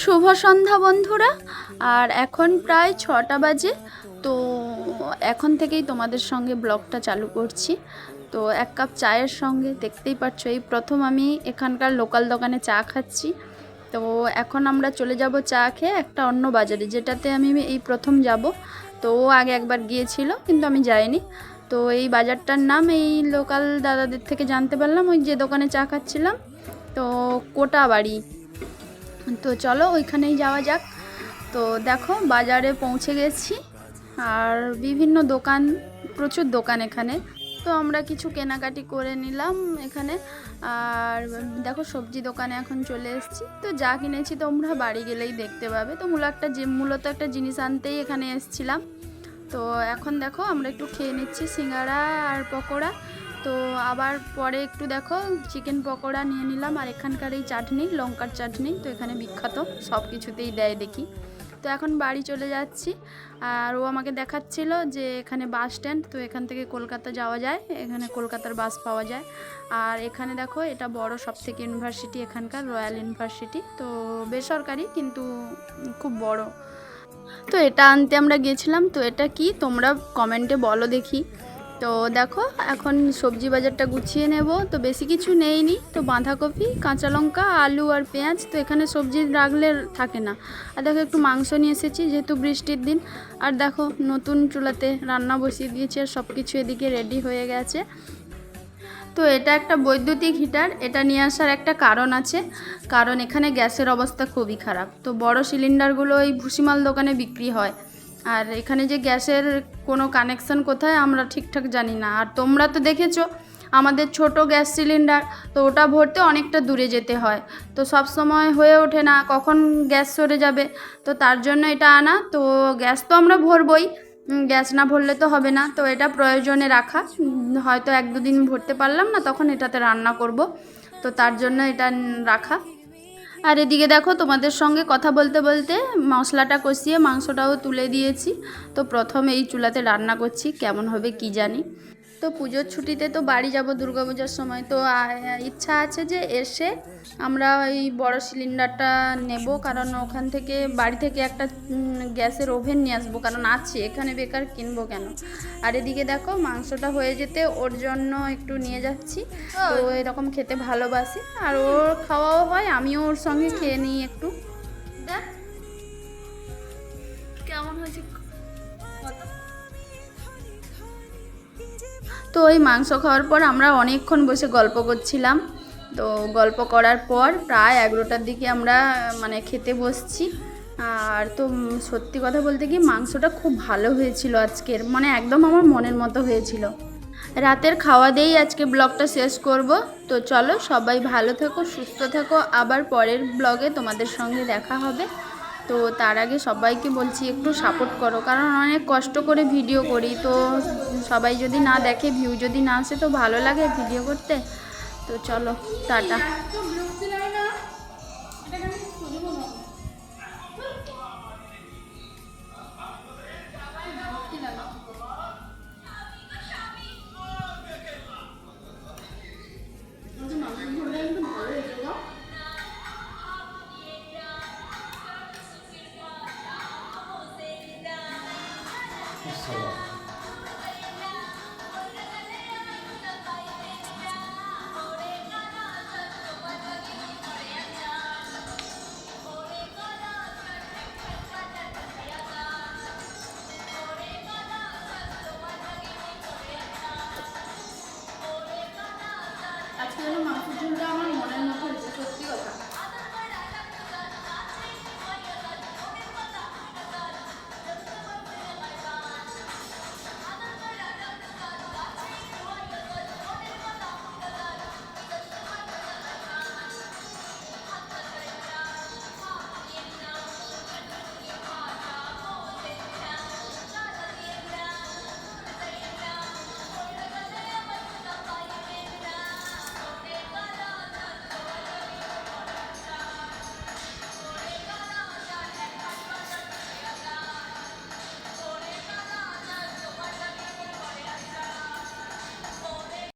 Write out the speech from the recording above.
শুভ সন্ধ্যা বন্ধুরা। আর এখন প্রায় ছটা বাজে, তো এখন থেকেই তোমাদের সঙ্গে ব্লগটা চালু করছি। তো এক কাপ চায়ের সঙ্গে, দেখতেই পাচ্ছ এই প্রথম আমি এখানকার লোকাল দোকানে চা খাচ্ছি। তো এখন আমরা চলে যাব চা খেয়ে একটা অন্য বাজারে, যেটাতে আমি এই প্রথম যাব। তো ও আগে একবার গিয়েছিল, কিন্তু আমি যাইনি। তো এই বাজারটার নাম এই লোকাল দাদাদের থেকে জানতে পারলাম, ওই যে দোকানে চা খাচ্ছিলাম। তো কোটা বাড়ি তো চলো ওইখানেই যাওয়া যাক। তো দেখো বাজারে পৌঁছে গেছি আর বিভিন্ন দোকান, প্রচুর দোকান এখানে। তো আমরা কিছু কেনাকাটি করে নিলাম এখানে। আর দেখো সবজি দোকানে এখন চলে এসেছি। তো যা কিনেছি তোমরা বাড়ি গেলেই দেখতে পাবে। তো মূল একটা যে, মূলত একটা জিনিস আনতেই এখানে এসেছিলাম। তো এখন দেখো আমরা একটু খেয়ে নিচ্ছি সিঙ্গারা আর পকোড়া। তো আবার পরে একটু দেখো চিকেন পকোড়া নিয়ে নিলাম আর এখানকার এই চাটনি, লঙ্কার চাটনি তো এখানে বিখ্যাত, সব কিছুতেই দেয় দেখি। তো এখন বাড়ি চলে যাচ্ছি আর ও আমাকে দেখাচ্ছিল যে এখানে বাস স্ট্যান্ড, তো এখান থেকে কলকাতা যাওয়া যায়, এখানে কলকাতার বাস পাওয়া যায়। আর এখানে দেখো, এটা বড় সব থেকে ইউনিভার্সিটি এখানকার রয়্যাল ইউনিভার্সিটি তো বেসরকারি কিন্তু খুব বড়। তো এটা আনতে আমরা গেছিলাম, তো এটা কি তোমরা কমেন্টে বলো দেখি। তো দেখো, এখন সবজি বাজারটা গুছিয়ে নেব। তো বেশি কিছু নেইনি। তো বাঁধাকপি, কাঁচা লঙ্কা, আলু আর পেঁয়াজ তো এখানে সবজি রাখলে থাকে না। আর দেখো, একটু মাংস নিয়ে এসেছি যেহেতু বৃষ্টির দিন। আর দেখো, নতুন চুলাতে রান্না বসিয়ে দিয়েছি আর সব কিছু এদিকে রেডি হয়ে গেছে। তো এটা একটা বৈদ্যুতিক হিটার, এটা নিয়ে আসার একটা কারণ আছে। কারণ এখানে গ্যাসের অবস্থা খুবই খারাপ। তো বড় সিলিন্ডারগুলো এই ভুসিমাল দোকানে বিক্রি হয়। আর এখানে যে গ্যাসের কোনো কানেকশন কোথায় আমরা ঠিকঠাক জানি না। আর তোমরা তো দেখেছ, আমাদের ছোট গ্যাস সিলিন্ডার তো ওটা ভরতে অনেকটা দূরে যেতে হয়। তো সব সময় হয়ে ওঠে না, কখন গ্যাস সরে যাবে, তো তার জন্য এটা আনা। তো গ্যাস তো আমরা ভরবই গ্যাস না ভরলে তো হবে না। তো এটা প্রয়োজনে রাখা হয়তো এক দুদিন ভরতে পারলাম না, তখন এটাতে রান্না করব। তো তার জন্য এটা রাখা। আর এদিকে দেখো তোমাদের সঙ্গে কথা বলতে বলতে মশলাটা কষিয়ে মাংসটাও তুলে দিয়েছি। তো প্রথম এই চুলাতে রান্না করছি, কেমন হবে কি জানি। তো পুজোর ছুটিতে তো বাড়ি যাব দুর্গাপূজার সময়। তো ইচ্ছা আছে যে এসে আমরা ওই বড় সিলিন্ডারটা নেব, কারণ ওখান থেকে, বাড়ি থেকে একটা গ্যাসের ওভেন নিয়ে আসব, কারণ আছে, এখানে বেকার কিনবো কেন? আর এদিকে দেখো, মাংসটা হয়ে যেতে ওর জন্য একটু নিয়ে যাচ্ছি। তো এরকম খেতে ভালোবাসি, আর ওর খাওয়াও হয়, আমিও ওর সঙ্গে খেয়ে নিই একটু। কেমন হয়েছে তো ওই মাংস খাওয়ার পর আমরা অনেকক্ষণ বসে গল্প করছিলাম। তো গল্প করার পর প্রায় এগারোটার দিকে আমরা মানে খেতে বসছি। আর তো সত্যি কথা বলতে কি মাংসটা খুব ভালো হয়েছিল আজকের মানে একদম আমার মনের মতো হয়েছিল। রাতের খাওয়া দিয়েই আজকে ব্লগটা শেষ করব। তো চলো সবাই ভালো থেকো, সুস্থ থেকো। আবার পরের ব্লগে তোমাদের সঙ্গে দেখা হবে। তো তার আগে সবাইকে বলছি একটু সাপোর্ট করো, কারণ অনেক কষ্ট করে ভিডিও করি। তো সবাই যদি না দেখে ভিউ যদি না আসে, তো ভালো লাগে ভিডিও করতে। তো চলো, টাটা। আজকে যেন মাংসের ঝোলটা আমার মনের মতো